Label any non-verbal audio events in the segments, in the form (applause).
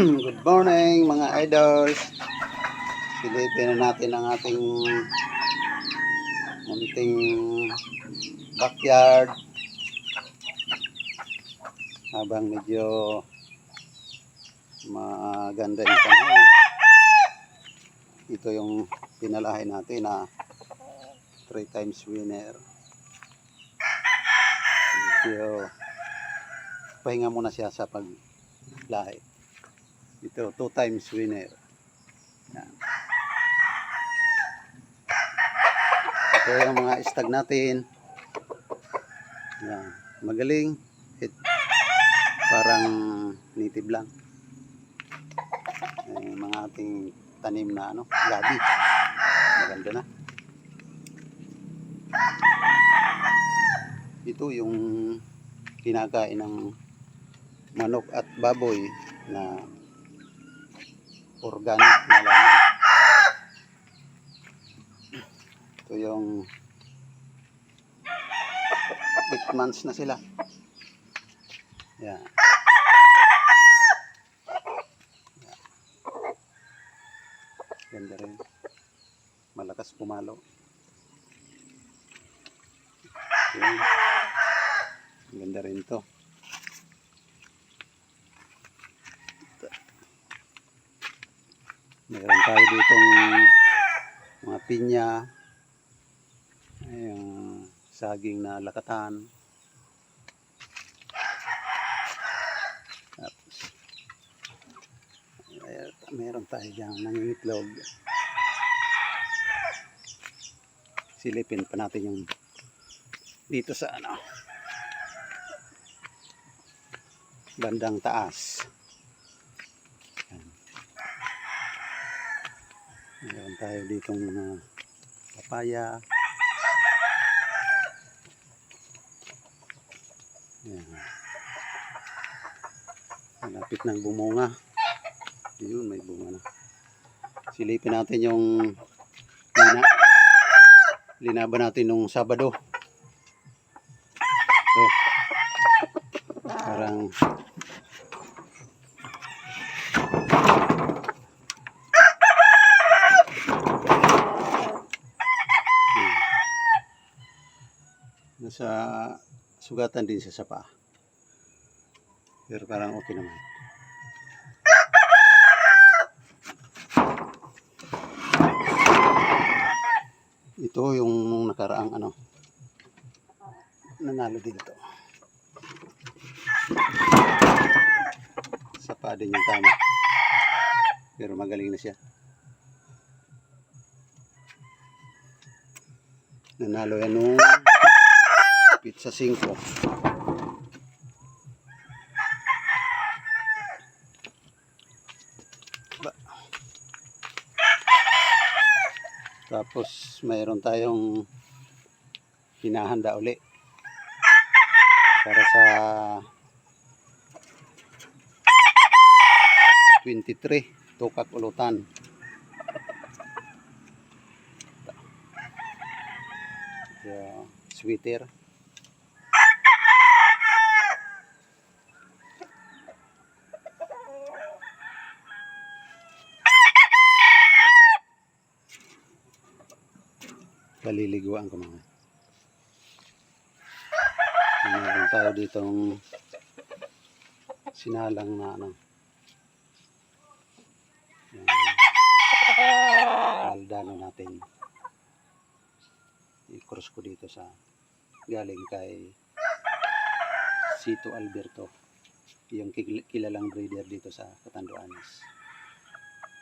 (clears throat) Good morning mga idols. Silipin na natin ang ating munting backyard. Habang medyo maganda yung panahon. Ito yung pinalahay natin na 3 times winner. Medyo pahinga muna siya sa paglahi. Ito, two times winner. Yan. Ito yung mga stag natin. Yan. Magaling. It, parang native lang. Yung mga ating tanim na ano, gabi. Maganda na. Ito yung kinakain ng manok at baboy na organic na laman. Ito yung 8 months na sila. Yan. Ganda rin. Malakas pumalo. Yan. Ganda rin to. Ditong mga pinya. Ayun, saging na lakatan. Tapos, meron tayo dyan nangingitlog. Silipin pa natin yung dito sa ano bandang taas. Meron tayo ditong mga papaya. Yan. Malapit ng bumunga. Yun, may bunga na. Silipin natin yung lina, linaban natin nung Sabado. Ito. Parang Nasa sugatan din siya sa paa. Pero parang okay naman. Ito yung nakaraang ano. Nanalo din ito. Sa paa din yung tama. Pero magaling na siya. Nanalo yan nung pizza 5. Ba. Tapos mayroon tayong hinahanda uli para sa 23 tukak ulutan. Yeah, sweeter. Paliliguan ko mga. Meron tayo ditong sinalang na ano. Yan. Aldano natin. I-cross ko dito sa galing kay Sito Alberto. Yung kil- kilalang breeder dito sa Catanduanes.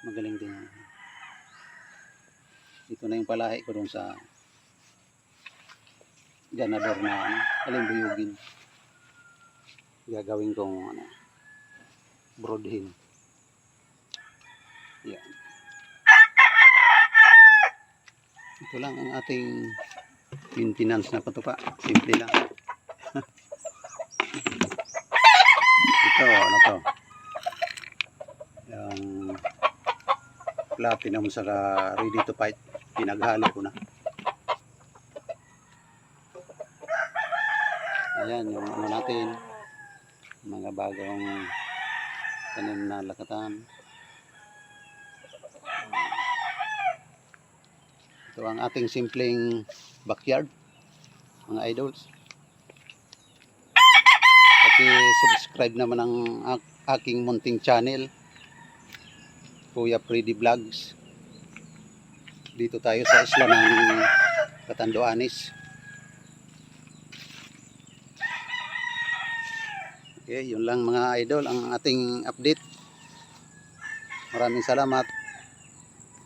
Magaling din. Ito na yung palahi ko doon sa ganador na ano, alimbuyugin. Gagawin kong ano, broodhin. Yan. Ito lang ang ating maintenance na patupa. Simple lang. (laughs) Ito, ano to? Yung platinum saka ready to fight. Pinaghalo ko na. Ayan, yung ano natin. Mga bagong tanim na lakatan. Ito ang ating simpleng backyard, mga idols. Paki-subscribe naman ang ak- aking munting channel, Kuya Freddy Vlogs. Dito tayo sa isla ng Catanduanes. Okay, yun lang mga idol ang ating update. Maraming salamat.